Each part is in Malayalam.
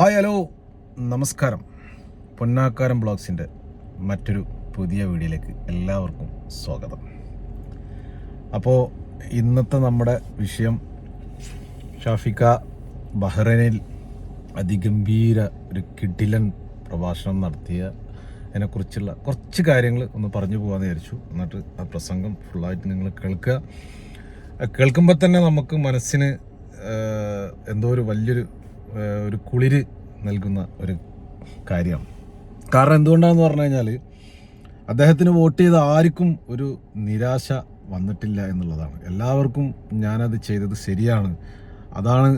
Hi hello. നമസ്കാരം. പൊന്നാക്കാരം ബ്ലോഗ്സിന്റെ മറ്റൊരു പുതിയ വീഡിയോയിലേക്ക് എല്ലാവർക്കും സ്വാഗതം. അപ്പോൾ ഇന്നത്തെ നമ്മുടെ വിഷയം ഷാഫിക്ക ബഹ്റൈനിൽ അതിഗംഭീര ഒരു കിടിലൻ പ്രഭാഷണം നടത്തിയ അതിനെക്കുറിച്ചുള്ള കുറച്ച് കാര്യങ്ങൾ ഒന്ന് പറഞ്ഞു പോകാമെന്ന് വിചാരിച്ചു. എന്നിട്ട് ആ പ്രസംഗം ഫുള്ളായിട്ട് നിങ്ങൾ കേൾക്കുക. കേൾക്കുമ്പോൾ തന്നെ നമുക്ക് മനസ്സിന് എന്തോ ഒരു വലിയൊരു ഒരു കുളിര് നൽകുന്ന ഒരു കാര്യമാണ് കാരണം എന്തുകൊണ്ടാണെന്ന് പറഞ്ഞു കഴിഞ്ഞാൽ അദ്ദേഹത്തിന് വോട്ട് ചെയ്ത ആർക്കും ഒരു നിരാശ വന്നിട്ടില്ല എന്നുള്ളതാണ്. എല്ലാവർക്കും ഞാനത് ചെയ്തത് ശരിയാണ്. അതാണ്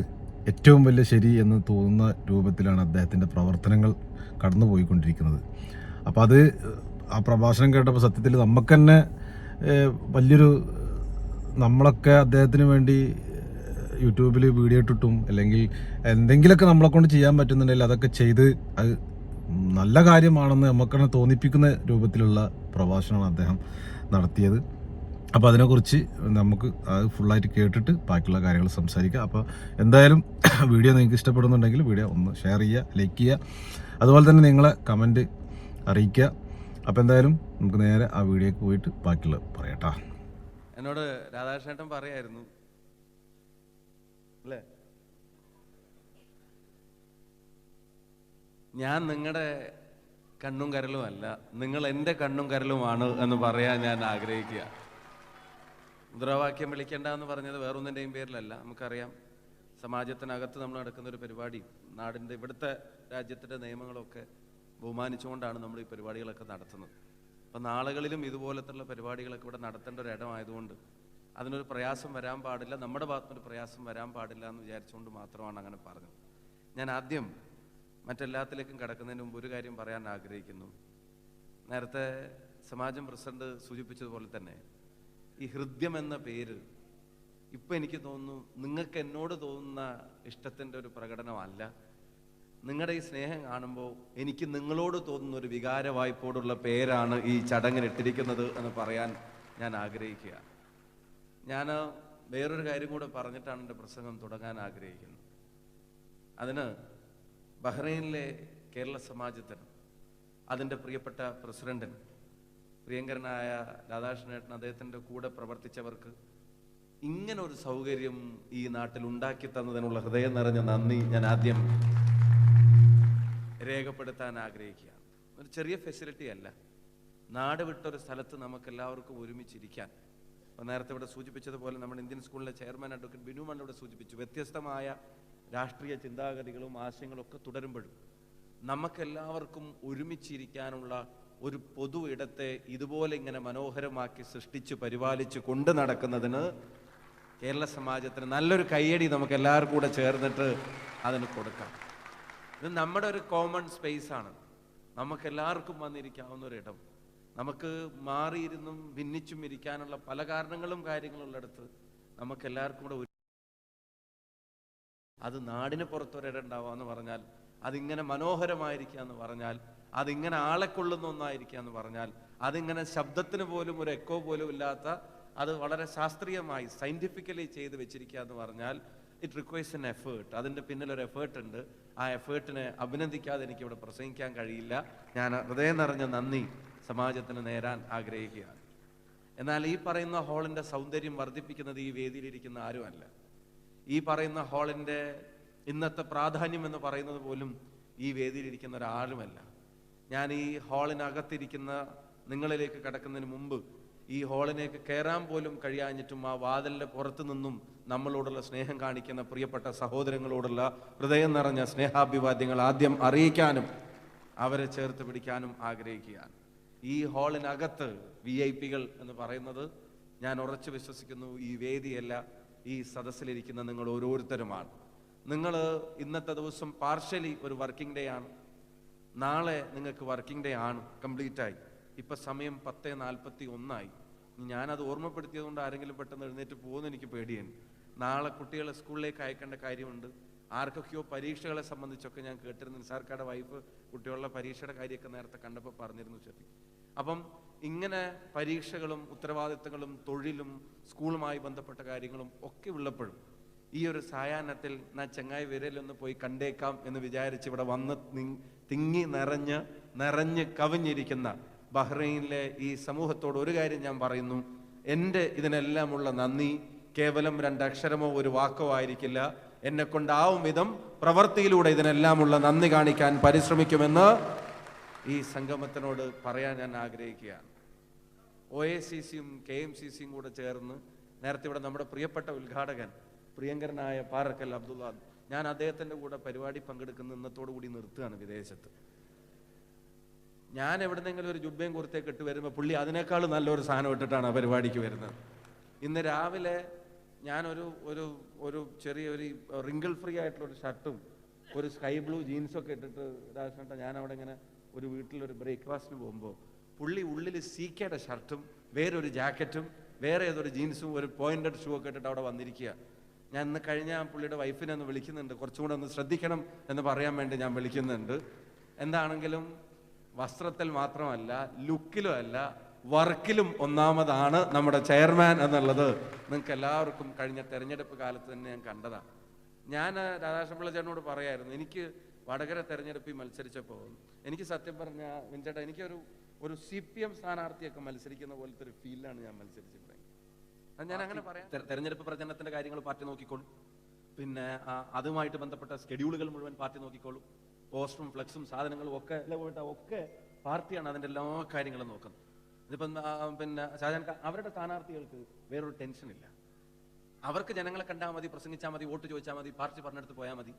ഏറ്റവും വലിയ ശരി എന്ന് തോന്നുന്ന രൂപത്തിലാണ് അദ്ദേഹത്തിന്റെ പ്രവർത്തനങ്ങൾ കടന്നു പോയിക്കൊണ്ടിരിക്കുന്നത് അപ്പോൾ അത് ആ പ്രഭാഷണം കേട്ടപ്പോൾ സത്യത്തിൽ നമുക്ക് തന്നെ വലിയൊരു നമ്മളൊക്കെ അദ്ദേഹത്തിന് വേണ്ടി യൂട്യൂബിൽ വീഡിയോ ഇട്ടിട്ടും അല്ലെങ്കിൽ എന്തെങ്കിലുമൊക്കെ നമ്മളെ കൊണ്ട് ചെയ്യാൻ പറ്റുന്നുണ്ടെങ്കിൽ അതൊക്കെ ചെയ്ത് അത് നല്ല കാര്യമാണെന്ന് നമുക്കങ്ങനെ തോന്നിപ്പിക്കുന്ന രൂപത്തിലുള്ള പ്രഭാഷണമാണ് അദ്ദേഹം നടത്തിയത്. അപ്പോൾ അതിനെക്കുറിച്ച് നമുക്ക് അത് ഫുള്ളായിട്ട് കേട്ടിട്ട് ബാക്കിയുള്ള കാര്യങ്ങൾ സംസാരിക്കാം. അപ്പോൾ എന്തായാലും വീഡിയോ നിങ്ങൾക്ക് ഇഷ്ടപ്പെടുന്നുണ്ടെങ്കിൽ വീഡിയോ ഒന്ന് ഷെയർ ചെയ്യുക ലൈക്ക് ചെയ്യുക. അതുപോലെ തന്നെ നിങ്ങളെ കമന്റ് അറിയിക്കുക. അപ്പോൾ എന്തായാലും നമുക്ക് നേരെ ആ വീഡിയോക്ക് പോയിട്ട് ബാക്കിയുള്ളത് പറയട്ടാ എന്നോട് രാധാകൃഷ്ണേട്ടൻ പറയായിരുന്നു അല്ലേ? ഞാൻ നിങ്ങളുടെ കണ്ണും കരലും അല്ല. നിങ്ങൾ എന്റെ കണ്ണും കരലുമാണ് എന്ന് പറയാൻ ഞാൻ ആഗ്രഹിക്കുക. മുദ്രാവാക്യം വിളിക്കേണ്ട എന്ന് പറഞ്ഞത് വേറൊന്നിന്റെയും പേരിലല്ല. നമുക്കറിയാം സമാജത്തിനകത്ത് നമ്മൾ നടക്കുന്ന ഒരു പരിപാടി നാടിന്റെ ഇവിടുത്തെ രാജ്യത്തിന്റെ നിയമങ്ങളൊക്കെ ബഹുമാനിച്ചുകൊണ്ടാണ് നമ്മൾ ഈ പരിപാടികളൊക്കെ നടത്തുന്നത്. അപ്പം നാളുകളിലും ഇതുപോലത്തുള്ള പരിപാടികളൊക്കെ ഇവിടെ നടത്തേണ്ട ഒരു ഇടമായതുകൊണ്ട് അതിനൊരു പ്രയാസം വരാൻ പാടില്ല നമ്മുടെ ഭാഗത്തൊരു പ്രയാസം വരാൻ പാടില്ല എന്ന് വിചാരിച്ചുകൊണ്ട് മാത്രമാണ് അങ്ങനെ പറഞ്ഞത്. ഞാൻ ആദ്യം മറ്റെല്ലാത്തിലേക്കും കടക്കുന്നതിന് മുമ്പ് ഒരു കാര്യം പറയാൻ ആഗ്രഹിക്കുന്നു. നേരത്തെ സമാജം പ്രസിഡന്റ് സൂചിപ്പിച്ചതുപോലെ തന്നെ ഈ ഹൃദ്യം എന്ന പേര് ഇപ്പം എനിക്ക് തോന്നുന്നു നിങ്ങൾക്ക് എന്നോട് തോന്നുന്ന ഇഷ്ടത്തിന്റെ ഒരു പ്രകടനമല്ല. നിങ്ങളുടെ ഈ സ്നേഹം കാണുമ്പോൾ എനിക്ക് നിങ്ങളോട് തോന്നുന്ന ഒരു വികാര വായ്പോടുള്ള പേരാണ് ഈ ചടങ്ങിന് ഇട്ടിരിക്കുന്നത് എന്ന് പറയാൻ ഞാൻ ആഗ്രഹിക്കുക ഞാൻ വേറൊരു കാര്യം കൂടെ പറഞ്ഞിട്ടാണ് എന്റെ പ്രസംഗം തുടങ്ങാൻ ആഗ്രഹിക്കുന്നത്. അതിന് ബഹ്റൈനിലെ കേരള സമാജത്തിന് അതിന്റെ പ്രിയപ്പെട്ട പ്രസിഡന്റിന് പ്രിയങ്കരനായ രാധാകൃഷ്ണേട്ടൻ അദ്ദേഹത്തിന്റെ കൂടെ പ്രവർത്തിച്ചവർക്ക് ഇങ്ങനെ ഒരു സൗകര്യം ഈ നാട്ടിൽ ഉണ്ടാക്കി തന്നതിനുള്ള ഹൃദയം നിറഞ്ഞ നന്ദി ഞാൻ ആദ്യം രേഖപ്പെടുത്താൻ ആഗ്രഹിക്കുകയാണ്. ഒരു ചെറിയ ഫെസിലിറ്റി അല്ല. നാട് വിട്ടൊരു സ്ഥലത്ത് നമുക്കെല്ലാവർക്കും ഒരുമിച്ചിരിക്കാൻ നേരത്തെ ഇവിടെ സൂചിപ്പിച്ചതുപോലെ നമ്മുടെ ഇന്ത്യൻ സ്കൂളിലെ ചെയർമാൻ അഡ്വക്കേറ്റ് ബിനു ഇവിടെ സൂചിപ്പിച്ചു. വ്യത്യസ്തമായ രാഷ്ട്രീയ ചിന്താഗതികളും ആശയങ്ങളും ഒക്കെ തുടരുമ്പോഴും നമുക്കെല്ലാവർക്കും ഒരുമിച്ചിരിക്കാനുള്ള ഒരു പൊതു ഇടത്തെ ഇതുപോലെ ഇങ്ങനെ മനോഹരമാക്കി സൃഷ്ടിച്ച് പരിപാലിച്ച് കൊണ്ട് നടക്കുന്നതിന് കേരള സമാജത്തിന് നല്ലൊരു കയ്യടി നമുക്ക് എല്ലാവർക്കും കൂടെ ചേർന്നിട്ട് അതിന് കൊടുക്കാം. ഇത് നമ്മുടെ ഒരു കോമൺ സ്പേസ് ആണ്. നമുക്കെല്ലാവർക്കും വന്നിരിക്കാവുന്ന ഒരു ഇടം. നമുക്ക് മാറിയിരുന്നും ഭിന്നിച്ചും ഇരിക്കാനുള്ള പല കാരണങ്ങളും കാര്യങ്ങളും ഉള്ളിടത്ത് നമുക്ക് എല്ലാവർക്കും കൂടെ ഒരു അത് നാടിന് പുറത്തൊരിടണ്ടാവുക എന്ന് പറഞ്ഞാൽ അതിങ്ങനെ മനോഹരമായിരിക്കുക എന്ന് പറഞ്ഞാൽ അതിങ്ങനെ ആളെ കൊള്ളുന്ന ഒന്നായിരിക്കുക എന്ന് പറഞ്ഞാൽ അതിങ്ങനെ ശബ്ദത്തിന് പോലും ഒരു എക്കോ പോലും ഇല്ലാത്ത അത് വളരെ ശാസ്ത്രീയമായി സയന്റിഫിക്കലി ചെയ്ത് വെച്ചിരിക്കുക എന്ന് പറഞ്ഞാൽ ഇറ്റ് റിക്വയർസ് എൻ എഫേർട്ട് അതിന്റെ പിന്നിലൊരു എഫേർട്ട് ഉണ്ട്. ആ എഫേർട്ടിനെ അഭിനന്ദിക്കാതെ എനിക്ക് ഇവിടെ പ്രസംഗിക്കാൻ കഴിയില്ല. ഞാൻ ഹൃദയം നിറഞ്ഞ നന്ദി. സമാജത്തിന് നേരാൻ ആഗ്രഹിക്കുകയാണ്. എന്നാൽ ഈ പറയുന്ന ഹാളിന്റെ സൗന്ദര്യം വർദ്ധിപ്പിക്കുന്നത് ഈ വേദിയിലിരിക്കുന്ന ആരുമല്ല. ഈ പറയുന്ന ഹാളിന്റെ ഇന്നത്തെ പ്രാധാന്യം എന്ന് പറയുന്നത് പോലും ഈ വേദിയിലിരിക്കുന്ന ഒരാളുമല്ല. ഞാൻ ഈ ഹാളിനകത്തിരിക്കുന്ന നിങ്ങളിലേക്ക് കടക്കുന്നതിന് മുമ്പ് ഈ ഹാളിലേക്ക് കയറാൻ പോലും കഴിയാഞ്ഞിട്ടും ആ വാതിലിന്റെ പുറത്തു നിന്നും നമ്മളോടുള്ള സ്നേഹം കാണിക്കുന്ന പ്രിയപ്പെട്ട സഹോദരങ്ങളോടുള്ള ഹൃദയം നിറഞ്ഞ സ്നേഹാഭിവാദ്യങ്ങൾ ആദ്യം അറിയിക്കാനും അവരെ ചേർത്ത് പിടിക്കാനും ആഗ്രഹിക്കുകയാണ്. ഈ ഹാളിനകത്ത് വി ഐ പികൾ എന്ന് പറയുന്നത് ഞാൻ ഉറച്ചു വിശ്വസിക്കുന്നു ഈ വേദിയല്ല ഈ സദസ്സിലിരിക്കുന്ന നിങ്ങൾ ഓരോരുത്തരുമാണ്. നിങ്ങൾ ഇന്നത്തെ ദിവസം പാർഷ്യലി ഒരു വർക്കിംഗ് ഡേ ആണ്. നാളെ നിങ്ങൾക്ക് വർക്കിംഗ് ഡേ ആണ് കംപ്ലീറ്റ് ആയി. ഇപ്പൊ സമയം പത്ത് നാൽപ്പത്തി ഒന്നായി ഞാനത് ഓർമ്മപ്പെടുത്തിയത് കൊണ്ട് ആരെങ്കിലും പെട്ടെന്ന് എഴുന്നേറ്റ് പോകുന്ന എനിക്ക് പേടിയാണ് നാളെ കുട്ടികളെ സ്കൂളിലേക്ക് അയക്കേണ്ട കാര്യമുണ്ട്. ആർക്കൊക്കെയോ പരീക്ഷകളെ സംബന്ധിച്ചൊക്കെ ഞാൻ കേട്ടിരുന്നു. നിസാർക്കാരുടെ വൈഫ് കുട്ടികളുടെ പരീക്ഷയുടെ കാര്യമൊക്കെ നേരത്തെ കണ്ടപ്പോൾ പറഞ്ഞിരുന്നു ചെത്തി അപ്പം ഇങ്ങനെ പരീക്ഷകളും ഉത്തരവാദിത്തങ്ങളും തൊഴിലും സ്കൂളുമായി ബന്ധപ്പെട്ട കാര്യങ്ങളും ഒക്കെ ഉള്ളപ്പോഴും ഈ ഒരു സായാഹ്നത്തിൽ ഞാൻ ചെങ്ങായി വിരലൊന്ന് പോയി കണ്ടേക്കാം എന്ന് വിചാരിച്ച് ഇവിടെ വന്ന് തിങ്ങി നിറഞ്ഞ് നിറഞ്ഞ് കവിഞ്ഞിരിക്കുന്ന ബഹ്റൈനിലെ ഈ സമൂഹത്തോട് ഒരു കാര്യം ഞാൻ പറയുന്നു. എന്റെ ഇതിനെല്ലാമുള്ള നന്ദി. കേവലം രണ്ടക്ഷരമോ ഒരു വാക്കോ ആയിരിക്കില്ല. എന്നെ കൊണ്ടാവും വിധം പ്രവൃത്തിയിലൂടെ ഇതിനെല്ലാമുള്ള നന്ദി കാണിക്കാൻ പരിശ്രമിക്കുമെന്ന് ഈ സംഗമത്തിനോട് പറയാൻ ഞാൻ ആഗ്രഹിക്കുകയാണ്. ഒ എ സി സിയും കെ എം സി സിയും കൂടെ ചേർന്ന് നേരത്തെ ഇവിടെ നമ്മുടെ പ്രിയപ്പെട്ട ഉദ്ഘാടകൻ പ്രിയങ്കരനായ പാറക്കൽ അബ്ദുള്ള ഞാൻ അദ്ദേഹത്തിന്റെ കൂടെ പരിപാടി പങ്കെടുക്കുന്ന ഇന്നത്തോടു കൂടി നിർത്തുകയാണ് വിദേശത്ത്. ഞാൻ എവിടെന്നെങ്കിലും ഒരു ജുബയും കുർത്തയൊക്കെ ഇട്ട് വരുമ്പോൾ പുള്ളി അതിനേക്കാൾ നല്ലൊരു സാധനം ഇട്ടിട്ടാണ് ആ പരിപാടിക്ക് വരുന്നത്. ഇന്ന് രാവിലെ ഞാനൊരു ഒരു ഒരു ചെറിയ ഒരു റിങ്കിൾ ഫ്രീ ആയിട്ടുള്ള ഒരു ഷർട്ടും ഒരു സ്കൈ ബ്ലൂ ജീൻസൊക്കെ ഇട്ടിട്ട് രാഷ്ട്രീയ ഞാൻ അവിടെ ഇങ്ങനെ ഒരു വീട്ടിലൊരു ബ്രേക്ക്ഫാസ്റ്റിന് പോകുമ്പോൾ പുള്ളി ഉള്ളിൽ സീക്കയുടെ ഷർട്ടും വേറൊരു ജാക്കറ്റും വേറെ ഏതൊരു ജീൻസും ഒരു പോയിന്റഡ് ഷൂ ഒക്കെ ഇട്ടിട്ട് അവിടെ വന്നിരിക്കുക. ഞാൻ ഇന്ന് കഴിഞ്ഞ പുള്ളിയുടെ വൈഫിനെ ഒന്ന് വിളിക്കുന്നുണ്ട്. കുറച്ചും കൂടെ ഒന്ന് ശ്രദ്ധിക്കണം എന്ന് പറയാൻ വേണ്ടി ഞാൻ വിളിക്കുന്നുണ്ട്. എന്താണെങ്കിലും വസ്ത്രത്തിൽ മാത്രമല്ല ലുക്കിലും അല്ല വർക്കിലും ഒന്നാമതാണ് നമ്മുടെ ചെയർമാൻ എന്നുള്ളത്. നിങ്ങൾക്ക് എല്ലാവർക്കും കഴിഞ്ഞ തെരഞ്ഞെടുപ്പ് കാലത്ത് തന്നെ ഞാൻ കണ്ടതാണ്. ഞാൻ രാധാകൃഷ്ണപിള്ള ചേട്ടനോട് പറയായിരുന്നു എനിക്ക് വടകര തെരഞ്ഞെടുപ്പിൽ മത്സരിച്ചപ്പോൾ എനിക്ക് സത്യം പറഞ്ഞ വിൻചേട്ടാ എനിക്കൊരു ഒരു സി പി എം സ്ഥാനാർത്ഥിയൊക്കെ മത്സരിക്കുന്ന പോലത്തെ ഒരു ഫീലാണ് ഞാൻ മത്സരിച്ചിട്ടുണ്ടെങ്കിൽ ഞാൻ അങ്ങനെ പറയാം. തെര- തെരഞ്ഞെടുപ്പ് പ്രചരണത്തിന്റെ കാര്യങ്ങൾ പാർട്ടി നോക്കിക്കോളും. പിന്നെ അതുമായിട്ട് ബന്ധപ്പെട്ട സ്കെഡ്യൂളുകൾ മുഴുവൻ പാർട്ടി നോക്കിക്കോളും. പോസ്റ്ററും ഫ്ലക്സും സാധനങ്ങളും ഒക്കെ പോയിട്ട് ഒക്കെ പാർട്ടിയാണ് അതിന്റെ എല്ലാ കാര്യങ്ങളും നോക്കുന്നത്. ഇതിപ്പം പിന്നെ ഷാജാൻ അവരുടെ സ്ഥാനാർത്ഥികൾക്ക് വേറൊരു ടെൻഷൻ ഇല്ല അവർക്ക് ജനങ്ങളെ കണ്ടാൽ മതി പ്രസംഗിച്ചാൽ മതി വോട്ട് ചോദിച്ചാൽ മതി പാർട്ടി പറഞ്ഞെടുത്ത് പോയാൽ മതി.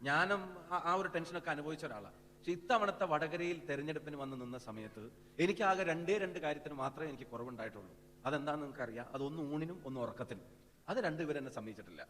ഞാനും ആ- ഒരു ടെൻഷനൊക്കെ അനുഭവിച്ച ഒരാളാണ് പക്ഷെ ഇത്തവണത്തെ വടകരയിൽ തെരഞ്ഞെടുപ്പിന് വന്ന് നിന്ന സമയത്ത് എനിക്ക് ആകെ രണ്ടേ രണ്ട് കാര്യത്തിന് മാത്രമേ എനിക്ക് കുറവുണ്ടായിട്ടുള്ളൂ. അതെന്താണെന്ന് നിങ്ങൾക്ക് അറിയാം അതൊന്ന് ഊണിനും ഒന്ന് ഉറക്കത്തിനും. അത് രണ്ടുപേരും എന്നെ സമ്മതിച്ചിട്ടില്ല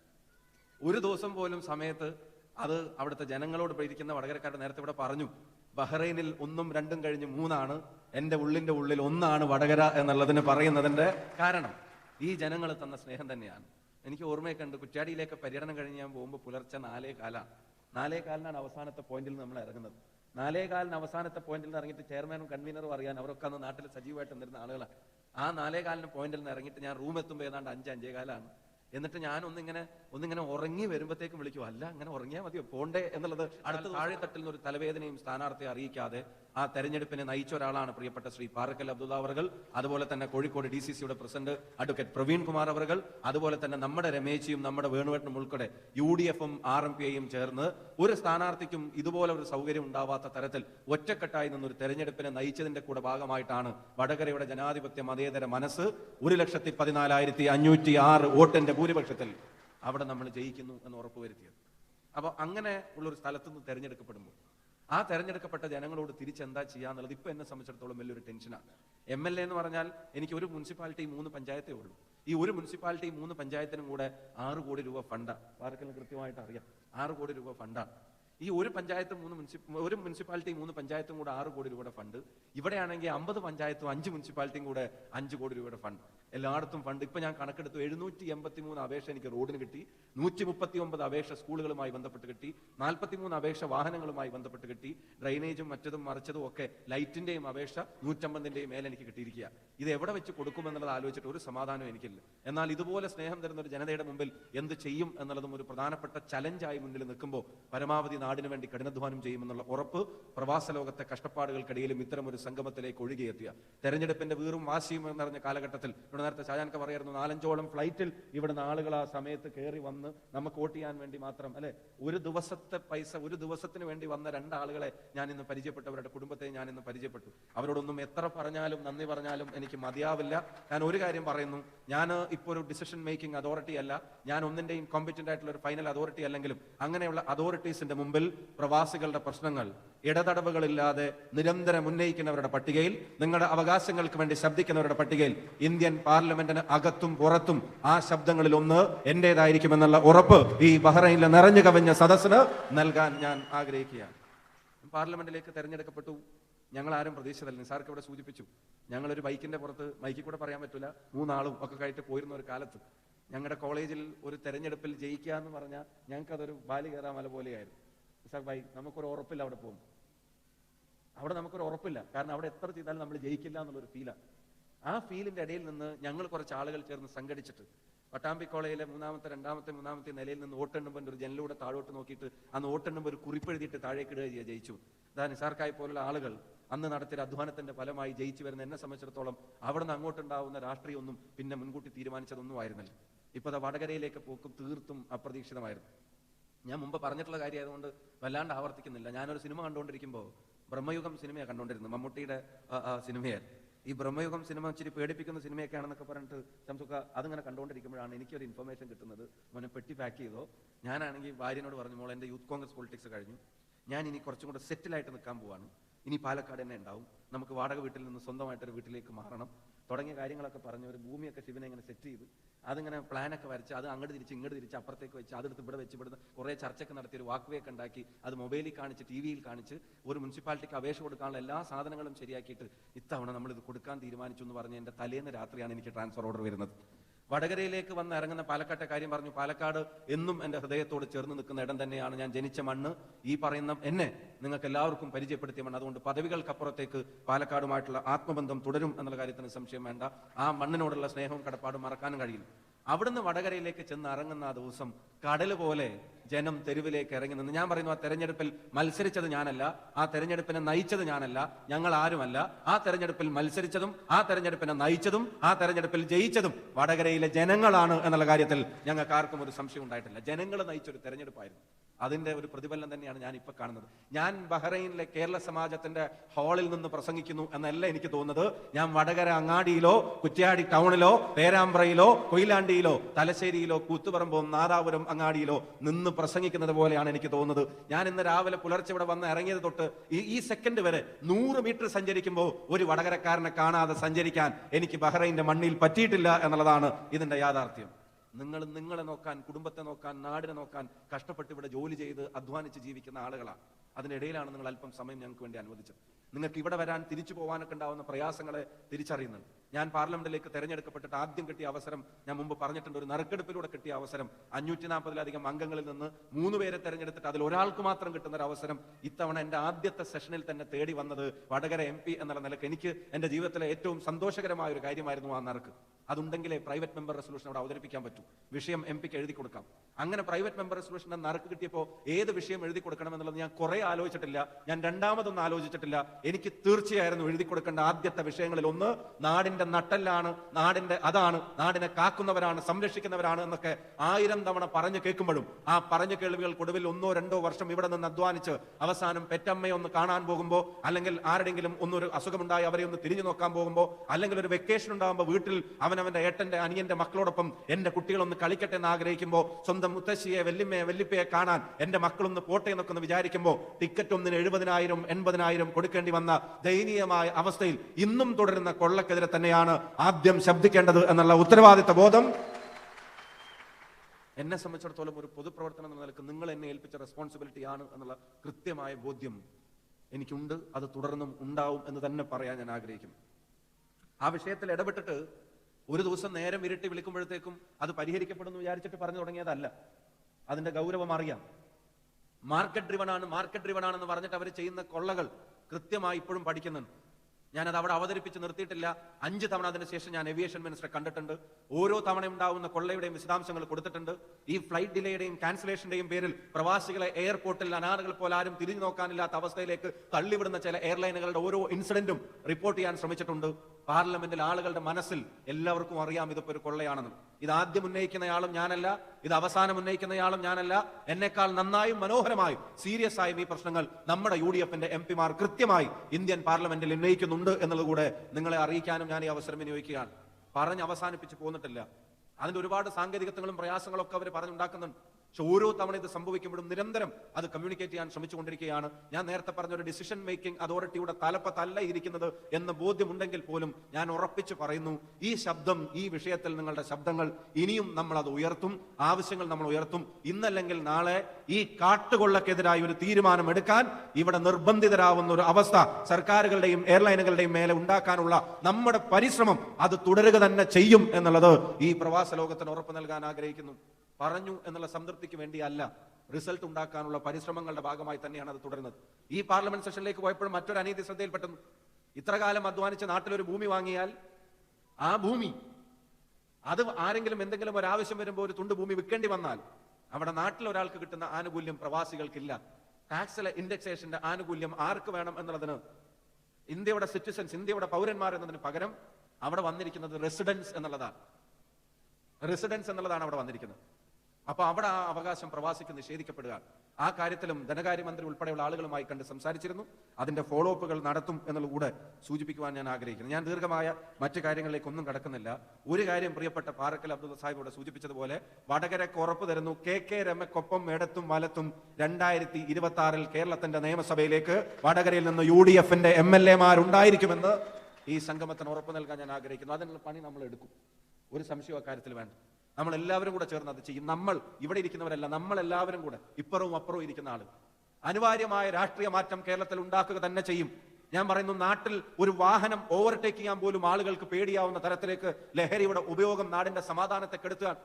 ഒരു ദിവസം പോലും സമയത്ത് അത് അവിടുത്തെ ജനങ്ങളോട് ഇരിക്കുന്ന വടകരക്കാരുടെ നേരത്തെ ഇവിടെ പറഞ്ഞു ബഹ്റൈനിൽ ഒന്നും രണ്ടും കഴിഞ്ഞ് മൂന്നാണ് എന്റെ ഉള്ളിന്റെ ഉള്ളിൽ ഒന്നാണ് വടകര എന്നുള്ളതിന് പറയുന്നതിന്റെ കാരണം ഈ ജനങ്ങൾ തന്ന സ്നേഹം തന്നെയാണ്. എനിക്ക് ഓർമ്മയൊക്കെ ഉണ്ട് കുറ്റാടിയിലേക്ക് പര്യടനം കഴിഞ്ഞ് ഞാൻ പോകുമ്പോൾ പുലർച്ചെ നാലേ കാലാണ് നാലേ കാലിനാണ് അവസാനത്തെ പോയിന്റിൽ നമ്മൾ ഇറങ്ങുന്നത്. നാലേ കാലിന് അവസാനത്തെ പോയിന്റിൽ നിന്ന് ഇറങ്ങിയിട്ട് ചെയർമാനും കൺവീനറും അറിയാൻ അവരൊക്കെ അന്ന് നാട്ടിൽ സജീവമായിട്ട് നിന്നിരുന്ന ആളുകളാണ് ആ നാലേ കാലിന് പോയിന്റിൽ നിന്ന് ഇറങ്ങിയിട്ട് ഞാൻ റൂം എത്തുമ്പോൾ ഏതാണ്ട് അഞ്ച് അഞ്ചേ കാലാണ്. എന്നിട്ട് ഞാൻ ഒന്നിങ്ങനെ ഒന്നിങ്ങനെ ഉറങ്ങി വരുമ്പോഴത്തേക്കും വിളിക്കും അല്ല അങ്ങനെ ഉറങ്ങിയാൽ മതിയോ? പോണ്ടേ? എന്നുള്ളത് അടുത്ത താഴെ തട്ടിൽ നിന്ന് ഒരു തലവേദനയും സ്ഥാനാർത്ഥിയെ അറിയിക്കാതെ ആ തെരഞ്ഞെടുപ്പിനെ നയിച്ച ഒരാളാണ് പ്രിയപ്പെട്ട ശ്രീ പാറക്കൽ അബ്ദുള്ള അവർകൾ. അതുപോലെ തന്നെ കോഴിക്കോട് ഡി സി സിയുടെ പ്രസിഡന്റ് അഡ്വക്കേറ്റ് പ്രവീൺ കുമാർ അവർകൾ. അതുപോലെ തന്നെ നമ്മുടെ രമേശിയും നമ്മുടെ വേണുവേട്ടനും ഉൾപ്പെടെ യു ഡി എഫും ആർ എം പി ഐയും ചേർന്ന് ഒരു സ്ഥാനാർത്ഥിക്കും ഇതുപോലെ ഒരു സൗകര്യം ഉണ്ടാവാത്ത തരത്തിൽ ഒറ്റക്കെട്ടായി നിന്നൊരു തെരഞ്ഞെടുപ്പിനെ നയിച്ചതിന്റെ കൂടെ ഭാഗമായിട്ടാണ് വടകരയുടെ ജനാധിപത്യ മതേതര മനസ്സ് ഒരു ലക്ഷത്തി പതിനാലായിരത്തി അഞ്ഞൂറ്റി ആറ് വോട്ടിന്റെ ഭൂരിപക്ഷത്തിൽ അവിടെ നമ്മൾ ജയിക്കുന്നു എന്ന് ഉറപ്പുവരുത്തിയത്. അപ്പോൾ അങ്ങനെ ഉള്ളൊരു സ്ഥലത്ത് നിന്ന് തെരഞ്ഞെടുക്കപ്പെടുമ്പോൾ ആ തെരഞ്ഞെടുക്കപ്പെട്ട ജനങ്ങളോട് തിരിച്ചെന്താ ചെയ്യാന്നുള്ളത് ഇപ്പൊ എന്നെ സംബന്ധിച്ചിടത്തോളം വലിയൊരു ടെൻഷനാണ്. എം എൽ എ എന്ന് പറഞ്ഞാൽ എനിക്ക് ഒരു മുനിസിപ്പാലിറ്റി മൂന്ന് പഞ്ചായത്തേ ഉള്ളൂ. ഈ ഒരു മുനിസിപ്പാലിറ്റി മൂന്ന് പഞ്ചായത്തിനും കൂടെ ആറ് കോടി രൂപ ഫണ്ടാണ് ആർക്കെങ്കിലും കൃത്യമായിട്ട് അറിയാം? ആറ് കോടി രൂപ ഫണ്ടാണ് ഈ ഒരു പഞ്ചായത്ത് മൂന്ന് മുനിസിപ്പ ഒരു മുനിസിപ്പാലിറ്റി മൂന്ന് പഞ്ചായത്തും കൂടെ ആറ് കോടി രൂപയുടെ ഫണ്ട്. ഇവിടെയാണെങ്കിൽ അമ്പത് പഞ്ചായത്തും അഞ്ച് മുനിസിപ്പാലിറ്റിയും കൂടെ അഞ്ച് കോടി രൂപയുടെ ഫണ്ട്. എല്ലായിടത്തും ഫണ്ട് ഇപ്പൊ ഞാൻ കണക്കെടുത്തു എഴുന്നൂറ്റി എൺപത്തി മൂന്ന് അപേക്ഷ എനിക്ക് റോഡിന് കിട്ടി നൂറ്റി മുപ്പത്തി ഒമ്പത് അപേക്ഷ സ്കൂളുകളുമായി ബന്ധപ്പെട്ട് കിട്ടി നാൽപ്പത്തി മൂന്ന് അപേക്ഷ വാഹനങ്ങളുമായി ബന്ധപ്പെട്ട് കിട്ടി ഡ്രൈനേജും മറ്റതും മറിച്ചതും ഒക്കെ ലൈറ്റിന്റെയും അപേക്ഷ നൂറ്റമ്പതിന്റെയും മേലെ എനിക്ക് കിട്ടിയിരിക്കുക ഇത് എവിടെ വെച്ച് കൊടുക്കുമെന്നുള്ളത് ആലോചിച്ചിട്ട് ഒരു സമാധാനം എനിക്കില്ല. എന്നാൽ ഇതുപോലെ സ്നേഹം തരുന്ന ഒരു ജനതയുടെ മുമ്പിൽ എന്ത് ചെയ്യും എന്നുള്ളതും ഒരു പ്രധാനപ്പെട്ട ചലഞ്ചായി മുന്നിൽ നിൽക്കുമ്പോൾ പരമാവധി നാടിന് വേണ്ടി കഠിനാധ്വാനം ചെയ്യുമെന്നുള്ള ഉറപ്പ് പ്രവാസ ലോകത്തെ കഷ്ടപ്പാടുകൾക്കിടയിലും ഇത്തരം ഒരു സംഗമത്തിലേക്ക് ഒഴുകിയെത്തിയ തെരഞ്ഞെടുപ്പിന്റെ വീറും വാശിയും എന്നറിഞ്ഞ കാലഘട്ടത്തിൽ ഇവിടെ നേരത്തെ ഷാജാൻക പറയായിരുന്നു നാലഞ്ചോളം ഫ്ലൈറ്റിൽ ഇവിടുന്ന് ആളുകൾ ആ സമയത്ത് കയറി വന്ന് നമുക്ക് വോട്ട് ചെയ്യാൻ വേണ്ടി മാത്രം അല്ലെ? ഒരു ദിവസത്തെ പൈസ ഒരു ദിവസത്തിന് വേണ്ടി വന്ന രണ്ടാളുകളെ ഞാൻ ഇന്ന് പരിചയപ്പെട്ടു അവരുടെ കുടുംബത്തെ ഞാൻ ഇന്ന് പരിചയപ്പെട്ടു. അവരോടൊന്നും എത്ര പറഞ്ഞാലും നന്ദി പറഞ്ഞാലും എനിക്ക് മതിയാവില്ല. ഞാൻ ഒരു കാര്യം പറയുന്നു ഞാൻ ഇപ്പോൾ ഒരു ഡിസിഷൻ മേക്കിംഗ് അതോറിറ്റി അല്ല. ഞാൻ ഒന്നിന്റെയും കോമ്പറ്റന്റ് ആയിട്ടുള്ള ഒരു ഫൈനൽ അതോറിറ്റി അല്ലെങ്കിലും അങ്ങനെയുള്ള അതോറിറ്റീസിന്റെ മുമ്പിൽ പ്രവാസികളുടെ പ്രശ്നങ്ങൾ ഇടതടവുകളില്ലാതെ നിരന്തരം ഉന്നയിക്കുന്നവരുടെ പട്ടികയിൽ നിങ്ങളുടെ അവകാശങ്ങൾക്ക് വേണ്ടി ശബ്ദിക്കുന്നവരുടെ പട്ടികയിൽ ഇന്ത്യൻ പാർലമെന്റിന് അകത്തും പുറത്തും ആ ശബ്ദങ്ങളിൽ ഒന്ന് എന്റേതായിരിക്കുമെന്നുള്ള ഉറപ്പ് ഈ ബഹ്റൈനിലെ നിറഞ്ഞു കവിഞ്ഞ സദസ്സിന് നൽകാൻ ഞാൻ ആഗ്രഹിക്കുകയാണ്. പാർലമെന്റിലേക്ക് തെരഞ്ഞെടുക്കപ്പെട്ടു. ഞങ്ങൾ ആരും പ്രതീക്ഷിച്ചതല്ല. നിസാർക്ക് ഇവിടെ സൂചിപ്പിച്ചു. ഞങ്ങളൊരു ബൈക്കിന്റെ പുറത്ത് ബൈക്കിൽ കൂടെ പറയാൻ പറ്റില്ല മൂന്നാളും ഒക്കെ ആയിട്ട് പോയിരുന്ന ഒരു കാലത്ത്. ഞങ്ങളുടെ കോളേജിൽ ഒരു തെരഞ്ഞെടുപ്പിൽ ജയിക്കുക എന്ന് പറഞ്ഞാൽ ഞങ്ങൾക്കതൊരു ബാലി കയറാൻ മല പോലെയായിരുന്നു. നിസാർ ഭായി നമുക്കൊരു ഉറപ്പില്ല അവിടെ പോകും അവിടെ നമുക്കൊരു ഉറപ്പില്ല. കാരണം അവിടെ എത്ര ചെയ്താലും നമ്മൾ ജയിക്കില്ല എന്നുള്ളൊരു ഫീലാണ് ആ ഫീലിന്റെ ഇടയിൽ നിന്ന് ഞങ്ങൾ കുറച്ച് ആളുകൾ ചേർന്ന് സംഘടിച്ചിട്ട് കോളേജിലെ മൂന്നാമത്തെ രണ്ടാമത്തെ മൂന്നാമത്തെ നിലയിൽ നിന്ന് വോട്ടെണ്ണുമ്പോൾ ഒരു ജനലിലൂടെ താഴോട്ട് നോക്കിയിട്ട് അന്ന് വോട്ടെണ്ണുമ്പോൾ ഒരു കുറിപ്പെഴുതിയിട്ട് താഴേക്ക് ഇടുക ജയിച്ചു. അതാ നിസാർക്കായി പോലുള്ള ആളുകൾ അന്ന് നടത്തിയ അധ്വാനത്തിന്റെ ഫലമായി ജയിച്ചു വരുന്ന എന്നെ സംബന്ധിച്ചിടത്തോളം അവിടെ നിന്ന് അങ്ങോട്ടുണ്ടാവുന്ന രാഷ്ട്രീയമൊന്നും പിന്നെ മുൻകൂട്ടി തീരുമാനിച്ചതൊന്നും ആയിരുന്നില്ല. ഇപ്പൊ അത് വടകരയിലേക്ക് പോക്കും തീർത്തും അപ്രതീക്ഷിതമായിരുന്നു. ഞാൻ മുമ്പ് പറഞ്ഞിട്ടുള്ള കാര്യമായതുകൊണ്ട് വല്ലാണ്ട് ആവർത്തിക്കുന്നില്ല. ഞാനൊരു സിനിമ കണ്ടുകൊണ്ടിരിക്കുമ്പോൾ ബ്രഹ്മയുഗം സിനിമയാണ് കണ്ടുകൊണ്ടിരുന്നത്. മമ്മൂട്ടിയുടെ സിനിമയായിരുന്നു. ഈ ബ്രഹ്മയുഗം സിനിമ ഇച്ചിരി പേടിപ്പിക്കുന്ന സിനിമയൊക്കെ ആണെന്നൊക്കെ പറഞ്ഞിട്ട് ശംസുക്ക അതിങ്ങനെ കണ്ടുകൊണ്ടിരിക്കുമ്പോഴാണ് എനിക്കൊരു ഇൻഫർമേഷൻ കിട്ടുന്നത്. മോനെ പെട്ടി പാക്ക് ചെയ്തോ. ഞാനാണെങ്കിൽ ഭാര്യനോട് പറഞ്ഞു മോളെ എന്റെ യൂത്ത് കോൺഗ്രസ് പൊളിറ്റിക്സ് കഴിഞ്ഞു. ഞാൻ ഇനി കുറച്ചും കൂടെ സെറ്റിലായിട്ട് നിൽക്കാൻ പോവാണ്. ഇനി പാലക്കാട് തന്നെ ഉണ്ടാവും. നമുക്ക് വാടക വീട്ടിൽ നിന്ന് സ്വന്തമായിട്ടൊരു വീട്ടിലേക്ക് മാറണം. തുടങ്ങിയ കാര്യങ്ങളൊക്കെ പറഞ്ഞ് ഒരു ഭൂമിയൊക്കെ ശിവനെ ഇങ്ങനെ സെറ്റ് ചെയ്ത് അതിങ്ങനെ പ്ലാനൊക്കെ വരച്ച് അത് അങ്ങോട്ട് തിരിച്ച് ഇങ്ങോട്ട് തിരിച്ച് അപ്പുറത്തേക്ക് വെച്ച് അതെടുത്ത് ഇവിടെ വെച്ച് ഇവിടുന്ന് കുറേ ചർച്ചയൊക്കെ നടത്തി ഒരു വാക്ക് വേ ഒക്കെ ഉണ്ടാക്കി അത് മൊബൈലിൽ കാണിച്ച് ടി വിയിൽ കാണിച്ച് ഒരു മുനിസിപ്പാലിറ്റിക്ക് അപേക്ഷ കൊടുക്കാനുള്ള എല്ലാ സാധനങ്ങളും ശരിയാക്കിയിട്ട് ഇത്തവണ നമ്മൾ ഇത് കൊടുക്കാൻ തീരുമാനിച്ചു എന്ന് പറഞ്ഞ് എന്റെ തലേന്ന് രാത്രിയാണ് എനിക്ക് ട്രാൻസ്ഫർ ഓർഡർ വരുന്നത്. വടകരയിലേക്ക് വന്ന് ഇറങ്ങുന്ന പാലക്കാട്ടെ കാര്യം പറഞ്ഞു. പാലക്കാട് എന്നും എന്റെ ഹൃദയത്തോട് ചേർന്ന് നിൽക്കുന്ന ഇടം തന്നെയാണ് ഞാൻ ജനിച്ച മണ്ണ്. ഈ പറയുന്ന എന്നെ നിങ്ങൾക്ക് എല്ലാവർക്കും പരിചയപ്പെടുത്തിയ മണ്ണ്. അതുകൊണ്ട് പദവികൾക്കപ്പുറത്തേക്ക് പാലക്കാടുമായിട്ടുള്ള ആത്മബന്ധം തുടരും എന്നുള്ള കാര്യത്തിന് സംശയം വേണ്ട. ആ മണ്ണിനോടുള്ള സ്നേഹവും കടപ്പാടും മറക്കാനും കഴിയില്ല. അവിടുന്ന് വടകരയിലേക്ക് ചെന്ന് ഇറങ്ങുന്ന ആ ദിവസം കടൽ പോലെ ജനം തെരുവിലേക്ക് ഇറങ്ങി നിന്ന് ഞാൻ പറയുന്നു ആ തെരഞ്ഞെടുപ്പിൽ മത്സരിച്ചത് ഞാനല്ല ആ തെരഞ്ഞെടുപ്പിനെ നയിച്ചത് ഞാനല്ല ഞങ്ങൾ ആരുമല്ല. ആ തെരഞ്ഞെടുപ്പിൽ മത്സരിച്ചതും ആ തെരഞ്ഞെടുപ്പിനെ നയിച്ചതും ആ തെരഞ്ഞെടുപ്പിൽ ജയിച്ചതും വടകരയിലെ ജനങ്ങളാണ് എന്നുള്ള കാര്യത്തിൽ ഞങ്ങൾക്ക് ആർക്കും ഒരു സംശയം ഉണ്ടായിട്ടില്ല. ജനങ്ങൾ നയിച്ചൊരു തെരഞ്ഞെടുപ്പായിരുന്നു. അതിന്റെ ഒരു പ്രതിഫലനം തന്നെയാണ് ഞാൻ ഇപ്പൊ കാണുന്നത്. ഞാൻ ബഹ്റൈനിലെ കേരള സമാജത്തിന്റെ ഹാളിൽ നിന്ന് പ്രസംഗിക്കുന്നു എന്നല്ല എനിക്ക് തോന്നുന്നത്. ഞാൻ വടകര അങ്ങാടിയിലോ കുറ്റ്യാടി ടൗണിലോ പേരാമ്പ്രയിലോ കൊയിലാണ്ടിയിലോ തലശ്ശേരിയിലോ കൂത്തുപറമ്പോ നാദാപുരം അങ്ങാടിയിലോ നിന്ന് പ്രസംഗിക്കുന്നത് പോലെയാണ് എനിക്ക് തോന്നുന്നത്. ഞാൻ ഇന്ന് രാവിലെ പുലർച്ചെ ഇവിടെ വന്ന് ഇറങ്ങിയത് തൊട്ട് ഈ ഈ സെക്കൻഡ് വരെ നൂറ് മീറ്റർ സഞ്ചരിക്കുമ്പോൾ ഒരു വടകരക്കാരനെ കാണാതെ സഞ്ചരിക്കാൻ എനിക്ക് ബഹ്റൈന്റെ മണ്ണിൽ പറ്റിയിട്ടില്ല എന്നുള്ളതാണ് ഇതിന്റെ യാഥാർത്ഥ്യം. നിങ്ങൾ നിങ്ങളെ നോക്കാൻ കുടുംബത്തെ നോക്കാൻ നാടിനെ നോക്കാൻ കഷ്ടപ്പെട്ട് ഇവിടെ ജോലി ചെയ്ത് അധ്വാനിച്ച് ജീവിക്കുന്ന ആളുകളാണ്. അതിനിടയിലാണ് നിങ്ങൾ അല്പം സമയം ഞങ്ങൾക്ക് വേണ്ടി അനുവദിച്ചത്. നിങ്ങൾക്ക് ഇവിടെ വരാൻ തിരിച്ചു പോകാനൊക്കെ ഉണ്ടാവുന്ന പ്രയാസങ്ങളെ തിരിച്ചറിയുന്നുണ്ട്. ഞാൻ പാർലമെന്റിലേക്ക് തെരഞ്ഞെടുക്കപ്പെട്ടിട്ട് ആദ്യം കിട്ടിയ അവസരം ഞാൻ മുമ്പ് പറഞ്ഞിട്ടുണ്ട് ഒരു നറുക്കെടുപ്പിലൂടെ കിട്ടിയ അവസരം. അഞ്ഞൂറ്റി നാൽപ്പതിലധികം അംഗങ്ങളിൽ നിന്ന് മൂന്ന് പേരെ തെരഞ്ഞെടുത്തിട്ട് അതിൽ ഒരാൾക്ക് മാത്രം കിട്ടുന്ന ഒരു അവസരം ഇത്തവണ എന്റെ ആദ്യത്തെ സെഷനിൽ തന്നെ തേടി വന്നത് വടകര എം പി എന്നുള്ള നിലയ്ക്ക് എനിക്ക് എന്റെ ജീവിതത്തിലെ ഏറ്റവും സന്തോഷകരമായ ഒരു കാര്യമായിരുന്നു ആ നറുക്ക്. അതുണ്ടെങ്കിലേ പ്രൈവറ്റ് മെമ്പർ റെസൊല്യൂഷൻ അവിടെ അവതരിപ്പിക്കാൻ പറ്റൂ. വിഷയം എം പിക്ക് എഴുതി കൊടുക്കാം. അങ്ങനെ പ്രൈവറ്റ് മെമ്പർ റെസൊല്യൂഷൻ നറുക്ക് കിട്ടിയപ്പോൾ ഏത് വിഷയം എഴുതി കൊടുക്കണം എന്നുള്ളത് ഞാൻ കുറെ ആലോചിച്ചിട്ടില്ല. ഞാൻ രണ്ടാമതൊന്നും ആലോചിച്ചിട്ടില്ല. എനിക്ക് തീർച്ചയായിരുന്നു എഴുതി കൊടുക്കേണ്ട ആദ്യത്തെ വിഷയങ്ങളിൽ ഒന്ന് നാടിന്റെ നട്ടെല്ലാണ് നാടിന്റെ അതാണ് നാടിനെ കാക്കുന്നവരാണ് സംരക്ഷിക്കുന്നവരാണ് എന്നൊക്കെ ആയിരം തവണ പറഞ്ഞു കേൾക്കുമ്പോഴും ആ പറഞ്ഞു കേൾവികൾക്കൊടുവിൽ ഒന്നോ രണ്ടോ വർഷം ഇവിടെ നിന്ന് അധ്വാനിച്ച് അവസാനം പെറ്റമ്മയെ ഒന്ന് കാണാൻ പോകുമ്പോൾ അല്ലെങ്കിൽ ആരുടെങ്കിലും ഒന്നൊരു അസുഖമുണ്ടായി അവരെ ഒന്ന് തിരിഞ്ഞു നോക്കാൻ പോകുമ്പോൾ അല്ലെങ്കിൽ ഒരു വെക്കേഷൻ ഉണ്ടാകുമ്പോൾ വീട്ടിൽ അവനവന്റെ ഏട്ടന്റെ അനിയന്റെ മക്കളോടൊപ്പം എന്റെ കുട്ടികളൊന്ന് കളിക്കട്ടെ എന്ന് ആഗ്രഹിക്കുമ്പോൾ സ്വന്തം മുത്തശ്ശിയെ വെല്ലിമ്മയെ വെല്ലിപ്പയെ കാണാൻ എന്റെ മക്കളൊന്ന് പോട്ടെ എന്നൊക്കെ ഒന്ന് വിചാരിക്കുമ്പോൾ ടിക്കറ്റ് ഒന്നിന് എഴുപതിനായിരം എൺപതിനായിരം കൊടുക്കേണ്ടി വന്ന ദയനീയമായ അവസ്ഥയിൽ ഇന്നും തുടരുന്ന കൊള്ളക്കെതിരെ തന്നെയാണ് ആദ്യം ശബ്ദിക്കേണ്ടത് എന്നുള്ള ഉത്തരവാദിത്ത ബോധം. എന്നെ സംബന്ധിച്ചിടത്തോളം ഒരു പൊതുപ്രവർത്തനം എന്ന നിലയ്ക്ക് നിങ്ങൾ എന്നെ ഏൽപ്പിച്ച റെസ്പോൺസിബിലിറ്റി ആണ് എന്നുള്ള കൃത്യമായ ബോധ്യം എനിക്കുണ്ട്. അത് തുടർന്നും ഉണ്ടാവും എന്ന് തന്നെ പറയാൻ ഞാൻ ആഗ്രഹിക്കുന്നു. ആ വിഷയത്തിൽ ഇടപെട്ടിട്ട് ഒരു ദിവസം നേരം ഇരുട്ടി വിളിക്കുമ്പോഴത്തേക്കും അത് പരിഹരിക്കപ്പെടുന്നു വിചാരിച്ചിട്ട് പറഞ്ഞു തുടങ്ങിയതല്ല. അതിന്റെ ഗൗരവം അറിയാം. മാർക്കറ്റ് ഡ്രിവൺ ആണ് മാർക്കറ്റ് ഡ്രിവൺ ആണെന്ന് പറഞ്ഞിട്ട് അവർ ചെയ്യുന്ന കൊള്ളകൾ കൃത്യമായി ഇപ്പോഴും പഠിക്കുന്നുണ്ട്. ഞാനത് അവിടെ അവതരിപ്പിച്ച് നിർത്തിയിട്ടില്ല. അഞ്ച് തവണ അതിന് ശേഷം ഞാൻ ഏവിയേഷൻ മിനിസ്റ്റർ കണ്ടിട്ടുണ്ട്. ഓരോ തവണ ഉണ്ടാവുന്ന കൊള്ളയുടെയും വിശദാംശങ്ങൾ കൊടുത്തിട്ടുണ്ട്. ഈ ഫ്ലൈറ്റ് ഡിലേയുടെയും ക്യാൻസലേഷന്റെയും പേരിൽ പ്രവാസികളെ എയർപോർട്ടിൽ അനാഥകൾ പോലെ ആരും തിരിഞ്ഞു നോക്കാനില്ലാത്ത അവസ്ഥയിലേക്ക് തള്ളിവിടുന്ന ചില എയർലൈനുകളുടെ ഓരോ ഇൻസിഡന്റും റിപ്പോർട്ട് ചെയ്യാൻ ശ്രമിച്ചിട്ടുണ്ട്. പാർലമെന്റിൽ ആളുകളുടെ മനസ്സിൽ എല്ലാവർക്കും അറിയാം ഇതിപ്പോ ഒരു കൊള്ളയാണെന്ന്. ഇത് ആദ്യം ഉന്നയിക്കുന്നയാളും ഞാനല്ല ഇത് അവസാനം ഉന്നയിക്കുന്നയാളും ഞാനല്ല. എന്നെക്കാൾ നന്നായും മനോഹരമായും സീരിയസ് ആയും ഈ പ്രശ്നങ്ങൾ നമ്മുടെ യു ഡി എഫിന്റെ എം പിമാർ കൃത്യമായി ഇന്ത്യൻ പാർലമെന്റിൽ ഉന്നയിക്കുന്നുണ്ട് എന്നുള്ളത് കൂടെ നിങ്ങളെ അറിയിക്കാനും ഞാൻ ഈ അവസരം വിനിയോഗിക്കുകയാണ്. പറഞ്ഞ് അവസാനിപ്പിച്ച് പോന്നിട്ടില്ല. അതിന്റെ ഒരുപാട് സാങ്കേതികത്വങ്ങളും പ്രയാസങ്ങളും ഒക്കെ അവർ പറഞ്ഞുണ്ടാക്കുന്നുണ്ട്. പക്ഷെ ഓരോ തവണ ഇത് സംഭവിക്കുമ്പോഴും നിരന്തരം അത് കമ്മ്യൂണിക്കേറ്റ് ചെയ്യാൻ ശ്രമിച്ചുകൊണ്ടിരിക്കുകയാണ്. ഞാൻ നേരത്തെ പറഞ്ഞ ഒരു ഡിസിഷൻ മേക്കിംഗ് അതോറിറ്റിയുടെ തലപ്പത്തല്ല ഇരിക്കുന്നത് എന്ന ബോധ്യമുണ്ടെങ്കിൽ പോലും ഞാൻ ഉറപ്പിച്ചു പറയുന്നു ഈ ശബ്ദം ഈ വിഷയത്തിൽ നിങ്ങളുടെ ശബ്ദങ്ങൾ ഇനിയും നമ്മൾ അത് ഉയർത്തും ആവശ്യങ്ങൾ നമ്മൾ ഉയർത്തും. ഇന്നല്ലെങ്കിൽ നാളെ ഈ കാട്ടുകൊള്ളക്കെതിരായി ഒരു തീരുമാനം എടുക്കാൻ ഇവിടെ നിർബന്ധിതരാവുന്ന ഒരു അവസ്ഥ സർക്കാരുകളുടെയും എയർലൈനുകളുടെയും മേലെ ഉണ്ടാക്കാനുള്ള നമ്മുടെ പരിശ്രമം അത് തുടരുക തന്നെ ചെയ്യും എന്നുള്ളത് ഈ പ്രവാസ ലോകത്തിന് ഉറപ്പ് നൽകാൻ ആഗ്രഹിക്കുന്നു. പറഞ്ഞു എന്നുള്ള സംതൃപ്തിക്ക് വേണ്ടിയല്ല റിസൾട്ട് ഉണ്ടാക്കാനുള്ള പരിശ്രമങ്ങളുടെ ഭാഗമായി തന്നെയാണ് അത് തുടരുന്നത്. ഈ പാർലമെന്റ് സെഷനിലേക്ക് പോയപ്പോഴും മറ്റൊരു അനീതി ശ്രദ്ധയിൽപ്പെട്ടെന്ന്. ഇത്രകാലം അധ്വാനിച്ച നാട്ടിലൊരു ഭൂമി വാങ്ങിയാൽ ആ ഭൂമി അത് ആരെങ്കിലും എന്തെങ്കിലും ഒരു ആവശ്യം വരുമ്പോൾ ഒരു തുണ്ട് ഭൂമി വിൽക്കേണ്ടി വന്നാൽ അവിടെ നാട്ടിൽ ഒരാൾക്ക് കിട്ടുന്ന ആനുകൂല്യം പ്രവാസികൾക്കില്ല. ടാക്സിലെ ഇൻഡെക്സേഷന്റെ ആനുകൂല്യം ആർക്ക് വേണം എന്നുള്ളതിന് ഇന്ത്യയുടെ സിറ്റിസൺസ് ഇന്ത്യയുടെ പൗരന്മാർ എന്നതിന് പകരം അവിടെ വന്നിരിക്കുന്നത് റെസിഡൻസ് എന്നുള്ളതാണ്. റെസിഡൻസ് എന്നുള്ളതാണ് അവിടെ വന്നിരിക്കുന്നത്. അപ്പൊ അവിടെ ആ അവകാശം പ്രവാസിക്ക് നിഷേധിക്കപ്പെടുക. ആ കാര്യത്തിലും ധനകാര്യമന്ത്രി ഉൾപ്പെടെയുള്ള ആളുകളുമായി കണ്ട് സംസാരിച്ചിരുന്നു. അതിന്റെ ഫോളോ അപ്പുകൾ നടത്തും എന്നുള്ള കൂടെ സൂചിപ്പിക്കുവാൻ ഞാൻ ആഗ്രഹിക്കുന്നു. ഞാൻ ദീർഘമായ മറ്റു കാര്യങ്ങളിലേക്കൊന്നും കടക്കുന്നില്ല. ഒരു കാര്യം പ്രിയപ്പെട്ട പാറക്കൽ അബ്ദുൾ സാഹിബ് ഇവിടെ സൂചിപ്പിച്ചതുപോലെ വടകരക്ക് ഉറപ്പ് തരുന്നു. കെ കെ രമക്കൊപ്പം മേടത്തും വലത്തും രണ്ടായിരത്തി ഇരുപത്തി ആറിൽ കേരളത്തിന്റെ നിയമസഭയിലേക്ക് വടകരയിൽ നിന്ന് യു ഡി എഫിന്റെ എം എൽ എമാരുണ്ടായിരിക്കുമെന്ന് ഈ സംഗമത്തിന് ഉറപ്പ് നൽകാൻ ഞാൻ ആഗ്രഹിക്കുന്നു. അതിനുള്ള പണി നമ്മൾ എടുക്കും. ഒരു സംശയം അക്കാര്യത്തിൽ വേണ്ട. നമ്മൾ എല്ലാവരും കൂടെ ചേർന്ന് അത് ചെയ്യും. നമ്മൾ ഇവിടെ ഇരിക്കുന്നവരല്ല നമ്മൾ എല്ലാവരും കൂടെ ഇപ്പുറവും അപ്പുറവും ഇരിക്കുന്ന ആളുകൾ അനിവാര്യമായ രാഷ്ട്രീയ മാറ്റം കേരളത്തിൽ ഉണ്ടാക്കുക തന്നെ ചെയ്യും. ഞാൻ പറയുന്നു നാട്ടിൽ ഒരു വാഹനം ഓവർടേക്ക് ചെയ്യാൻ പോലും ആളുകൾക്ക് പേടിയാവുന്ന തരത്തിലേക്ക് ലഹരിയുടെ ഉപയോഗം നാടിന്റെ സമാധാനത്തെ കെടുത്തുകയാണ്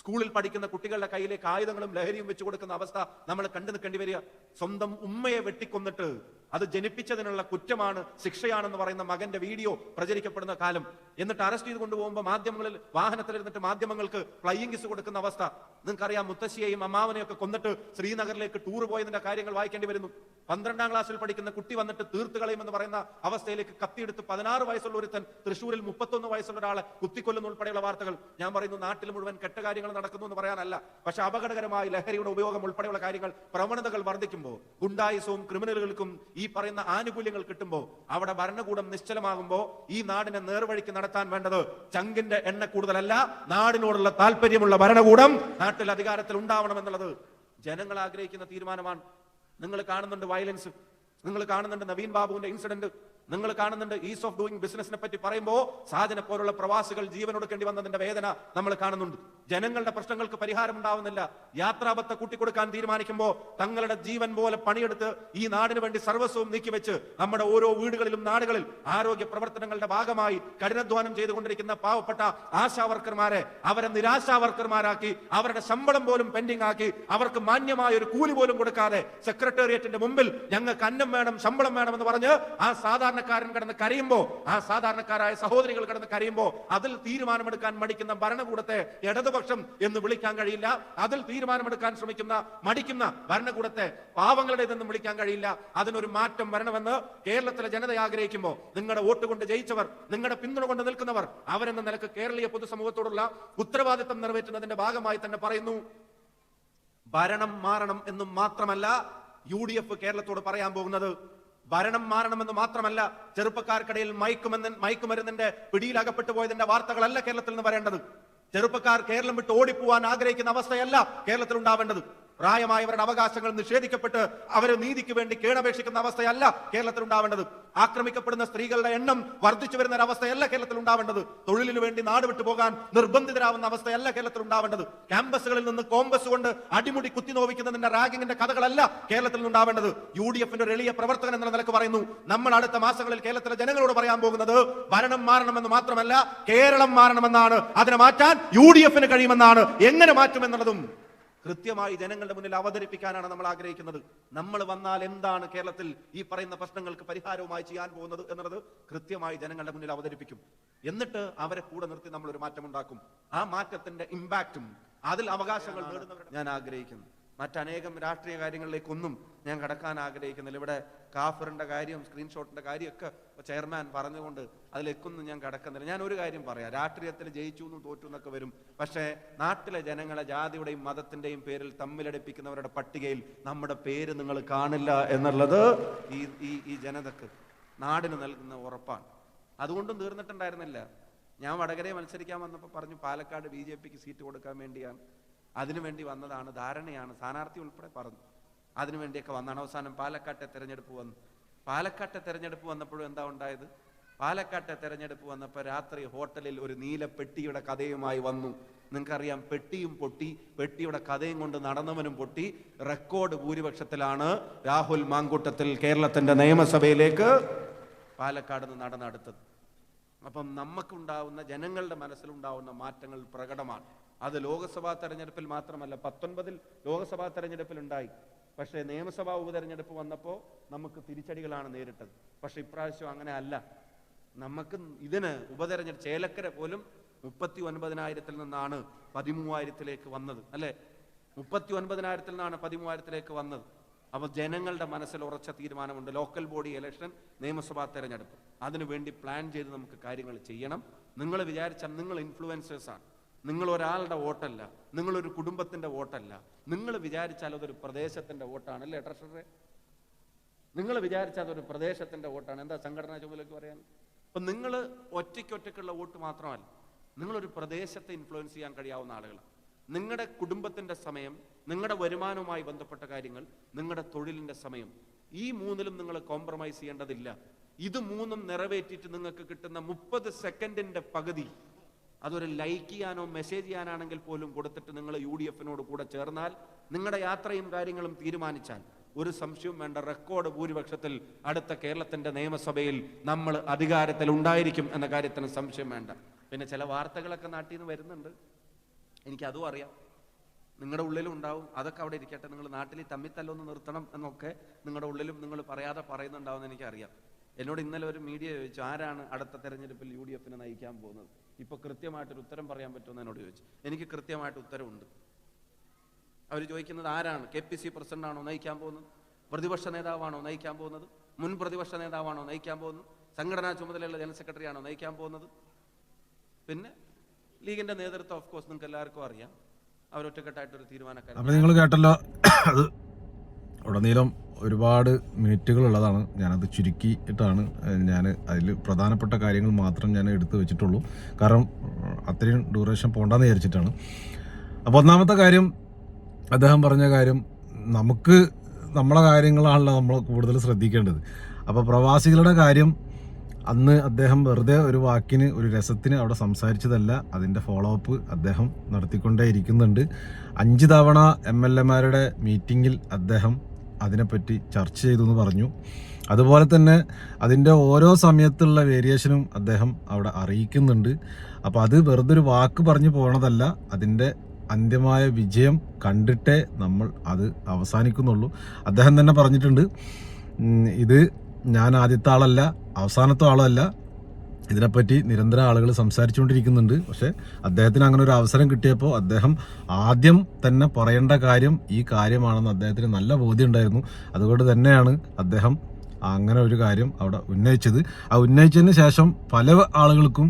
സ്കൂളിൽ പഠിക്കുന്ന കുട്ടികളുടെ കയ്യിലേക്ക് ആയുധങ്ങളും ലഹരിയും വെച്ചു കൊടുക്കുന്ന അവസ്ഥ നമ്മൾ കണ്ടു നിൽക്കേണ്ടി വരിക. സ്വന്തം ഉമ്മയെ വെട്ടിക്കൊന്നിട്ട് അത് ജനിപ്പിച്ചതിനുള്ള കുറ്റമാണ് ശിക്ഷയാണെന്ന് പറയുന്ന മകന്റെ വീഡിയോ പ്രചരിക്കപ്പെടുന്ന കാലം. എന്നിട്ട് അറസ്റ്റ് ചെയ്ത് കൊണ്ടുപോകുമ്പോൾ മാധ്യമങ്ങളിൽ വാഹനത്തിലിരുന്നിട്ട് മാധ്യമങ്ങൾക്ക് ഫ്ലൈയിങ് കിസ് കൊടുക്കുന്ന അവസ്ഥ. നിങ്ങൾക്കറിയാം മുത്തശ്ശിയെയും അമ്മാവനെയും ഒക്കെ കൊന്നിട്ട് ശ്രീനഗറിലേക്ക് ടൂർ പോയതിന്റെ കാര്യങ്ങൾ വായിക്കേണ്ടി വരുന്നു. പന്ത്രണ്ടാം ക്ലാസ്സിൽ പഠിക്കുന്ന കുട്ടി വന്നിട്ട് തീർത്ത് കളയുമെന്ന് പറയുന്ന അവസ്ഥയിലേക്ക് കത്തിയെടുത്ത് പതിനാറ് വയസ്സുള്ള ഒരുത്തൻ തൃശ്ശൂരിൽ മുപ്പത്തൊന്ന് വയസ്സുള്ള ഒരാളെ കുത്തിക്കൊല്ലുന്ന ഉൾപ്പെടെയുള്ള വാർത്തകൾ. ഞാൻ പറയുന്നു നാട്ടിൽ മുഴുവൻ കെട്ട കാര്യങ്ങൾ നടക്കുന്നു എന്ന് പറയാനല്ല. പക്ഷെ അപകടകരമായ ലഹരിയുടെ ഉപയോഗം ഉൾപ്പെടെയുള്ള കാര്യങ്ങൾ പ്രവണതകൾ വർദ്ധിക്കുമ്പോൾ ഗുണ്ടായുസവും ക്രിമിനലുകൾക്കും പറയുന്ന ആനുകൂല്യങ്ങൾ കിട്ടുമ്പോൾ അവിടെ ഭരണകൂടം നിശ്ചലമാകുമ്പോൾ ഈ നാടിനെ നേർവഴിക്ക് നടത്താൻ വേണ്ടത് ചങ്കിന്റെ എണ്ണ കൂടുതലല്ല നാടിനോടുള്ള താല്പര്യമുള്ള ഭരണകൂടം നാട്ടിൽ അധികാരത്തിൽ ഉണ്ടാവണം എന്നുള്ളത് ജനങ്ങൾ ആഗ്രഹിക്കുന്ന തീരുമാനമാണ്. നിങ്ങൾ കാണുന്നുണ്ട് വയലൻസ് നിങ്ങൾ കാണുന്നുണ്ട് നവീൻ ബാബുവിന്റെ ഇൻസിഡന്റ് നിങ്ങൾ കാണുന്നുണ്ട് ഈസ് ഓഫ് ഡൂയിങ് ബിസിനസിനെ പറ്റി പറയുമ്പോൾ സാധന പോലുള്ള പ്രവാസികൾ ജീവൻ കൊടുക്കേണ്ടി വന്നതിന്റെ വേദന നമ്മൾ കാണുന്നുണ്ട്. ജനങ്ങളുടെ പ്രശ്നങ്ങൾക്ക് പരിഹാരം ഉണ്ടാവുന്നില്ല. യാത്രാപത്ത കൂട്ടിക്കൊടുക്കാൻ തീരുമാനിക്കുമ്പോൾ തങ്ങളുടെ ജീവൻ പോലെ പണിയെടുത്ത് ഈ നാടിന് വേണ്ടി സർവസ്വവും നീക്കിവെച്ച് നമ്മുടെ ഓരോ വീടുകളിലും നാടുകളിൽ ആരോഗ്യ പ്രവർത്തനങ്ങളുടെ ഭാഗമായി കഠിനാധ്വാനം ചെയ്തുകൊണ്ടിരിക്കുന്ന പാവപ്പെട്ട ആശാവർക്കർമാരെ അവരെ നിരാശാവർക്കർമാരാക്കി അവരുടെ ശമ്പളം പോലും പെൻഡിംഗ് ആക്കി അവർക്ക് മാന്യമായ ഒരു കൂലി പോലും കൊടുക്കാതെ സെക്രട്ടേറിയറ്റിന്റെ മുമ്പിൽ ഞങ്ങൾക്ക് അന്നം വേണം ശമ്പളം വേണം എന്ന് പറഞ്ഞ് ആ സാധാരണക്കാരൻ കിടന്ന് കരയുമ്പോ ആ സാധാരണക്കാരായ സഹോദരികൾ കിടന്ന് കരയുമ്പോ അതിൽ തീരുമാനമെടുക്കാൻ മടിക്കുന്ന ഭരണകൂടത്തെ ഇടതുപക്ഷം എന്ന് വിളിക്കാൻ കഴിയില്ല. അതിൽ തീരുമാനമെടുക്കാൻ ശ്രമിക്കുന്ന മടിക്കുന്ന ഭരണകൂടത്തെ പാവങ്ങളുടെ ഇതെന്ന് വിളിക്കാൻ കഴിയില്ല. അതിനൊരു മാറ്റം വരണമെന്ന് കേരളത്തിലെ ജനത ആഗ്രഹിക്കുമ്പോൾ നിങ്ങളുടെ വോട്ട് കൊണ്ട് ജയിച്ചവർ നിങ്ങളുടെ പിന്തുണ കൊണ്ട് നിൽക്കുന്നവർ അവരെന്ന നിലയ്ക്ക് കേരളീയ പൊതുസമൂഹത്തോടുള്ള ഉത്തരവാദിത്തം നിറവേറ്റുന്നതിന്റെ ഭാഗമായി തന്നെ പറയുന്നു. ഭരണം മാറണം എന്നും മാത്രമല്ല യു ഡി എഫ് കേരളത്തോട് പറയാൻ പോകുന്നത്. ഭരണം മാറണമെന്ന് മാത്രമല്ല ചെറുപ്പക്കാർക്കിടയിൽ മയക്കുമെന്ന് മയക്കുമരുന്നിന്റെ പിടിയിലകപ്പെട്ടു പോയതിന്റെ വാർത്തകളല്ല കേരളത്തിൽ നിന്ന് വരേണ്ടത്. ചെറുപ്പക്കാർ കേരളം വിട്ട് ഓടിപ്പോവാൻ ആഗ്രഹിക്കുന്ന അവസ്ഥയല്ല കേരളത്തിൽ ഉണ്ടാവേണ്ടത്. പ്രായമായവരുടെ അവകാശങ്ങൾ നിഷേധിക്കപ്പെട്ട് അവരെ നീതിക്ക് വേണ്ടി കീഴപേക്ഷിക്കുന്ന അവസ്ഥയല്ല കേരളത്തിൽ ഉണ്ടാവേണ്ടത് ആക്രമിക്കപ്പെടുന്ന സ്ത്രീകളുടെ എണ്ണം വർദ്ധിച്ചു വരുന്ന ഒരവസ്ഥയല്ല കേരളത്തിൽ ഉണ്ടാവേണ്ടത് തൊഴിലിന് വേണ്ടി നാട് വിട്ടു പോകാൻ നിർബന്ധിതരാവുന്ന അവസ്ഥയല്ല കേരളത്തിൽ ഉണ്ടാവേണ്ടത് ക്യാമ്പസുകളിൽ നിന്ന് കോമ്പസ് കൊണ്ട് അടിമുടി കുത്തി നോവിക്കുന്നതിന്റെ റാഗിങ്ങിന്റെ കഥകളല്ല കേരളത്തിൽ ഉണ്ടാവേണ്ടത് യു ഡി എഫിന്റെ ഒരു എളിയ പ്രവർത്തകൻ എന്ന നിലയ്ക്ക് പറയുന്നു നമ്മൾ അടുത്ത മാസങ്ങളിൽ കേരളത്തിലെ ജനങ്ങളോട് പറയാൻ പോകുന്നത് ഭരണം മാറണമെന്ന് മാത്രമല്ല കേരളം മാറണമെന്നാണ്. അതിനെ മാറ്റാൻ യു ഡി എഫിന് കഴിയുമെന്നാണ്. എങ്ങനെ മാറ്റുമെന്നുള്ളതും കൃത്യമായി ജനങ്ങളുടെ മുന്നിൽ അവതരിപ്പിക്കാനാണ് നമ്മൾ ആഗ്രഹിക്കുന്നത്. നമ്മൾ വന്നാൽ എന്താണ് കേരളത്തിൽ ഈ പറയുന്ന പ്രശ്നങ്ങൾക്ക് പരിഹാരവുമായി ചെയ്യാൻ പോകുന്നത് എന്നുള്ളത് കൃത്യമായി ജനങ്ങളുടെ മുന്നിൽ അവതരിപ്പിക്കും. എന്നിട്ട് അവരെ കൂടെ നിർത്തി നമ്മൾ ഒരു മാറ്റം ഉണ്ടാക്കും ആ മാറ്റത്തിന്റെ ഇമ്പാക്റ്റും അതിൽ അവകാശങ്ങൾ നേടുന്നവർ ഞാൻ ആഗ്രഹിക്കുന്നു. മറ്റനേകം രാഷ്ട്രീയ കാര്യങ്ങളിലേക്കൊന്നും ഞാൻ കടക്കാൻ ആഗ്രഹിക്കുന്നില്ല. ഇവിടെ കാഫറിന്റെ കാര്യം സ്ക്രീൻഷോട്ടിന്റെ കാര്യമൊക്കെ ചെയർമാൻ പറഞ്ഞുകൊണ്ട് അതിലേക്കൊന്നും ഞാൻ കടക്കുന്നില്ല. ഞാൻ ഒരു കാര്യം പറയാം. രാഷ്ട്രീയത്തിൽ ജയിച്ചു എന്നും തോറ്റു എന്നൊക്കെ വരും. പക്ഷേ നാട്ടിലെ ജനങ്ങളെ ജാതിയുടെയും മതത്തിന്റെയും പേരിൽ തമ്മിലടിപ്പിക്കുന്നവരുടെ പട്ടികയിൽ നമ്മുടെ പേര് നിങ്ങൾ കാണില്ല എന്നുള്ളത് ഈ ഈ ഈ ജനതക്ക് നാടിന് നൽകുന്ന ഉറപ്പാണ്. അതുകൊണ്ടും തീർന്നിട്ടുണ്ടായിരുന്നില്ല. ഞാൻ വടകരയെ മത്സരിക്കാൻ വന്നപ്പോൾ പറഞ്ഞു പാലക്കാട് ബി ജെ പിക്ക് സീറ്റ് കൊടുക്കാൻ വേണ്ടിയാണ്. അതിനുവേണ്ടി വന്നതാണ് ധാരണയാണ്. സ്ഥാനാർത്ഥി ഉൾപ്പെടെ പറഞ്ഞു. അതിനുവേണ്ടിയൊക്കെ വന്നാണ്. അവസാനം പാലക്കാട്ടെ തെരഞ്ഞെടുപ്പ് വന്നു. പാലക്കാട്ടെ തെരഞ്ഞെടുപ്പ് വന്നപ്പോഴും എന്താ ഉണ്ടായത്? പാലക്കാട്ടെ തെരഞ്ഞെടുപ്പ് വന്നപ്പോൾ രാത്രി ഹോട്ടലിൽ ഒരു നീല പെട്ടിയുടെ കഥയുമായി വന്നു. നിങ്ങൾക്കറിയാം പെട്ടിയും പൊട്ടി പെട്ടിയുടെ കഥയും കൊണ്ട് നടന്നവനും പൊട്ടി. റെക്കോർഡ് ഭൂരിപക്ഷത്തിലാണ് രാഹുൽ മാങ്കൂട്ടത്തിൽ കേരളത്തിന്റെ നിയമസഭയിലേക്ക് പാലക്കാട് നിന്ന് നടന്നെടുത്തത്. അപ്പം നമുക്കുണ്ടാവുന്ന ജനങ്ങളുടെ മനസ്സിലുണ്ടാവുന്ന മാറ്റങ്ങൾ പ്രകടമാണ്. അത് ലോക്സഭാ തെരഞ്ഞെടുപ്പിൽ മാത്രമല്ല പത്തൊൻപതിൽ ലോക്സഭാ തെരഞ്ഞെടുപ്പിൽ ഉണ്ടായി. പക്ഷേ നിയമസഭാ ഉപതെരഞ്ഞെടുപ്പ് വന്നപ്പോൾ നമുക്ക് തിരിച്ചടികളാണ് നേരിട്ടത്. പക്ഷെ ഇപ്രാവശ്യം അങ്ങനെ അല്ല. നമുക്ക് ഇതിന് ഉപതെരഞ്ഞെടുപ്പ് ചേലക്കര പോലും മുപ്പത്തി ഒൻപതിനായിരത്തിൽ നിന്നാണ് പതിമൂവായിരത്തിലേക്ക് വന്നത് അല്ലെ? മുപ്പത്തി ഒൻപതിനായിരത്തിൽ നിന്നാണ് പതിമൂവായിരത്തിലേക്ക് വന്നത്. അപ്പോൾ ജനങ്ങളുടെ മനസ്സിൽ ഉറച്ച തീരുമാനമുണ്ട്. ലോക്കൽ ബോഡി ഇലക്ഷൻ നിയമസഭാ തെരഞ്ഞെടുപ്പ്. അതിനുവേണ്ടി പ്ലാൻ ചെയ്ത് നമുക്ക് കാര്യങ്ങൾ ചെയ്യണം. നിങ്ങൾ വിചാരിച്ചാൽ നിങ്ങൾ ഇൻഫ്ലുവൻസേഴ്സാണ് നിങ്ങൾ ഒരാളുടെ വോട്ടല്ല നിങ്ങളൊരു കുടുംബത്തിന്റെ വോട്ടല്ല. നിങ്ങൾ വിചാരിച്ചാൽ അതൊരു പ്രദേശത്തിന്റെ വോട്ടാണ് അല്ലേ ട്രഷററെ? നിങ്ങൾ വിചാരിച്ചാൽ അതൊരു പ്രദേശത്തിന്റെ വോട്ടാണ്. എന്താ സംഘടനാ ചുമതലക്ക് പറയാൻ? അപ്പൊ നിങ്ങൾ ഒറ്റയ്ക്കൊറ്റയ്ക്കുള്ള വോട്ട് മാത്രമല്ല നിങ്ങളൊരു പ്രദേശത്തെ ഇൻഫ്ലുവൻസ് ചെയ്യാൻ കഴിയാവുന്ന ആളുകളാണ്. നിങ്ങളുടെ കുടുംബത്തിന്റെ സമയം നിങ്ങളുടെ വരുമാനവുമായി ബന്ധപ്പെട്ട കാര്യങ്ങൾ നിങ്ങളുടെ തൊഴിലിന്റെ സമയം ഈ മൂന്നിലും നിങ്ങൾ കോംപ്രമൈസ് ചെയ്യേണ്ടതില്ല. ഇത് മൂന്നും നിറവേറ്റിയിട്ട് നിങ്ങൾക്ക് കിട്ടുന്ന മുപ്പത് സെക്കൻഡിന്റെ പകുതി അതൊരു ലൈക്ക് ചെയ്യാനോ മെസ്സേജ് ചെയ്യാനാണെങ്കിൽ പോലും കൊടുത്തിട്ട് നിങ്ങൾ യു ഡി എഫിനോട് കൂടെ ചേർന്നാൽ നിങ്ങളുടെ യാത്രയും കാര്യങ്ങളും തീരുമാനിച്ചാൽ ഒരു സംശയവും വേണ്ട. റെക്കോർഡ് ഭൂരിപക്ഷത്തിൽ അടുത്ത കേരളത്തിന്റെ നിയമസഭയിൽ നമ്മൾ അധികാരത്തിൽ ഉണ്ടായിരിക്കും എന്ന കാര്യത്തിന് സംശയം വേണ്ട. പിന്നെ ചില വാർത്തകളൊക്കെ നാട്ടിൽ നിന്ന് വരുന്നുണ്ട് എനിക്കതും അറിയാം. നിങ്ങളുടെ ഉള്ളിലും ഉണ്ടാവും. അതൊക്കെ അവിടെ ഇരിക്കട്ടെ. നിങ്ങൾ നാട്ടിൽ തമ്മിത്തല്ലൊന്ന് നിർത്തണം എന്നൊക്കെ നിങ്ങളുടെ ഉള്ളിലും നിങ്ങൾ പറയാതെ പറയുന്നുണ്ടാവും എന്ന് എനിക്കറിയാം. എന്നോട് ഇന്നലെ ഒരു മീഡിയ ചോദിച്ചു ആരാണ് അടുത്ത തെരഞ്ഞെടുപ്പിൽ യു ഡി എഫിനെ നയിക്കാൻ പോകുന്നത്? ഇപ്പൊ കൃത്യമായിട്ടൊരു ഉത്തരം പറയാൻ പറ്റുമെന്ന് എന്നോട് ചോദിച്ചു. എനിക്ക് കൃത്യമായിട്ട് ഉത്തരവുണ്ട്. അവർ ചോദിക്കുന്നത് ആരാണ്? കെ പി സി പ്രസിഡന്റ് ആണോ നയിക്കാൻ പോകുന്നത്? പ്രതിപക്ഷ നേതാവാണോ നയിക്കാൻ പോകുന്നത്? മുൻ പ്രതിപക്ഷ നേതാവാണോ നയിക്കാൻ പോകുന്നത്? സംഘടനാ ചുമതലയുള്ള ജനറൽ സെക്രട്ടറി ആണോ നയിക്കാൻ പോകുന്നത്? പിന്നെ ലീഗിന്റെ നേതൃത്വം ഓഫ് കോഴ്സ് നിങ്ങൾക്ക് എല്ലാവർക്കും അറിയാം. അവരൊറ്റക്കെട്ടായിട്ടൊരു തീരുമാനക്കാരൻ നിങ്ങൾ കേട്ടല്ലോ അത് ഉടനീളം ഒരുപാട് മിനിറ്റുകൾ ഉള്ളതാണ് ഞാനത് ചുരുക്കിയിട്ടാണ് ഞാൻ അതിൽ പ്രധാനപ്പെട്ട കാര്യങ്ങൾ മാത്രം ഞാൻ എടുത്തു വെച്ചിട്ടുള്ളൂ. കാരണം അത്രയും ഡ്യൂറേഷൻ പോണ്ടെന്ന് വിചാരിച്ചിട്ടാണ്. അപ്പോൾ ഒന്നാമത്തെ കാര്യം അദ്ദേഹം പറഞ്ഞ കാര്യം നമുക്ക് നമ്മളെ കാര്യങ്ങളാണല്ലോ നമ്മൾ കൂടുതൽ ശ്രദ്ധിക്കേണ്ടത്. അപ്പോൾ പ്രവാസികളുടെ കാര്യം അന്ന് അദ്ദേഹം വെറുതെ ഒരു വാക്കിന് ഒരു രസത്തിന് അവിടെ സംസാരിച്ചതല്ല. അതിന്റെ ഫോളോ അപ്പ് അദ്ദേഹം നടത്തിക്കൊണ്ടേ ഇരിക്കുന്നുണ്ട് അഞ്ച് തവണ എം എൽ എമാരുടെ മീറ്റിങ്ങിൽ അദ്ദേഹം അതിനെപ്പറ്റി ചർച്ച ചെയ്തു എന്ന് പറഞ്ഞു. അതുപോലെ തന്നെ അതിന്റെ ഓരോ സമയത്തുള്ള വേരിയേഷനും അദ്ദേഹം അവിടെ അറിയിക്കുന്നുണ്ട്. അപ്പോൾ അത് വെറുതെ ഒരു വാക്ക് പറഞ്ഞു പോണതല്ല. അതിന്റെ അന്ത്യമായ വിജയം കണ്ടിട്ടേ നമ്മൾ അത് അവസാനിക്കുന്നുള്ളൂ. അദ്ദേഹം തന്നെ പറഞ്ഞിട്ടുണ്ട് ഇത് ഞാൻ ആദ്യത്തെ ആളല്ല അവസാനത്തെ ആളല്ല. ഇതിനെപ്പറ്റി നിരന്തരം ആളുകൾ സംസാരിച്ചുകൊണ്ടിരിക്കുന്നുണ്ട്. പക്ഷെ അദ്ദേഹത്തിന് അങ്ങനെ ഒരു അവസരം കിട്ടിയപ്പോൾ അദ്ദേഹം ആദ്യം തന്നെ പറയേണ്ട കാര്യം ഈ കാര്യമാണെന്ന് അദ്ദേഹത്തിന് നല്ല ബോധ്യം ഉണ്ടായിരുന്നു അതുകൊണ്ട് തന്നെയാണ് അദ്ദേഹം അങ്ങനെ ഒരു കാര്യം അവിടെ ഉന്നയിച്ചത്. ആ ഉന്നയിച്ചതിന് ശേഷം പല ആളുകൾക്കും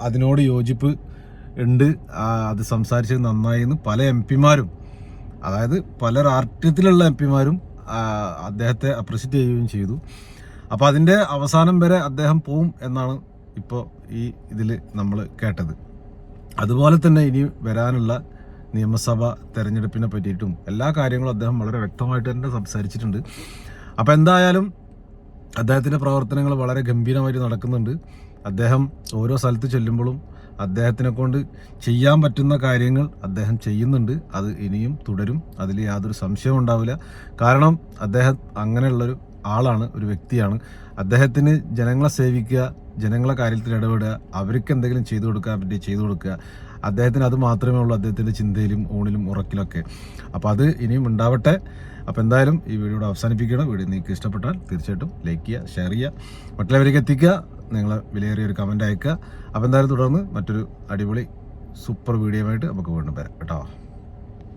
അതിനോട് യോജിപ്പ് ഉണ്ട്. അത് സംസാരിച്ചത് നന്നായി എന്ന് പല എം പിമാരും അതായത് പല രാഷ്ട്രീയത്തിലുള്ള എം പിമാരും അദ്ദേഹത്തെ അപ്രിസിറ്റ് ചെയ്യുകയും ചെയ്തു. അപ്പോൾ അതിന്റെ അവസാനം വരെ അദ്ദേഹം പോവും എന്നാണ് ഇപ്പോൾ ഈ ഇതിൽ നമ്മൾ കേട്ടത്. അതുപോലെ തന്നെ ഇനി വരാനുള്ള നിയമസഭ തെരഞ്ഞെടുപ്പിനെ പറ്റിയിട്ടും എല്ലാ കാര്യങ്ങളും അദ്ദേഹം വളരെ വ്യക്തമായിട്ട് തന്നെ സംസാരിച്ചിട്ടുണ്ട്. അപ്പോൾ എന്തായാലും അദ്ദേഹത്തിന്റെ പ്രവർത്തനങ്ങൾ വളരെ ഗംഭീരമായിട്ട് നടക്കുന്നുണ്ട്. അദ്ദേഹം ഓരോ സ്ഥലത്ത് ചെല്ലുമ്പോഴും അദ്ദേഹത്തിനെ കൊണ്ട് ചെയ്യാൻ പറ്റുന്ന കാര്യങ്ങൾ അദ്ദേഹം ചെയ്യുന്നുണ്ട്. അത് ഇനിയും തുടരും. അതിൽ യാതൊരു സംശയവും ഉണ്ടാവില്ല. കാരണം അദ്ദേഹം അങ്ങനെയുള്ളൊരു ആളാണ് ഒരു വ്യക്തിയാണ്. അദ്ദേഹത്തിന് ജനങ്ങളെ സേവിക്കുക ജനങ്ങളെ കാര്യത്തിൽ ഇടപെടുക അവർക്ക് എന്തെങ്കിലും ചെയ്തു കൊടുക്കാൻ പറ്റി ചെയ്തു കൊടുക്കുക. അദ്ദേഹത്തിന് അത് മാത്രമേ ഉള്ളൂ അദ്ദേഹത്തിന്റെ ചിന്തയിലും ഊണിലും ഉറക്കിലൊക്കെ. അപ്പോൾ അത് ഇനിയും ഉണ്ടാവട്ടെ. അപ്പോൾ എന്തായാലും ഈ വീഡിയോയുടെ അവസാനിപ്പിക്കണം വീഡിയോ നിങ്ങൾക്ക് ഇഷ്ടപ്പെട്ടാൽ തീർച്ചയായിട്ടും ലൈക്ക് ചെയ്യുക ഷെയർ ചെയ്യുക മറ്റുള്ളവരേക്ക് എത്തിക്കുക നിങ്ങൾ വിലയേറിയ ഒരു കമന്റ് അയക്കുക. അപ്പോൾ എന്തായാലും തുടർന്ന് മറ്റൊരു അടിപൊളി സൂപ്പർ വീഡിയോ ആയിട്ട് നമുക്ക് വീണ്ടും വരാം. കേട്ടോ.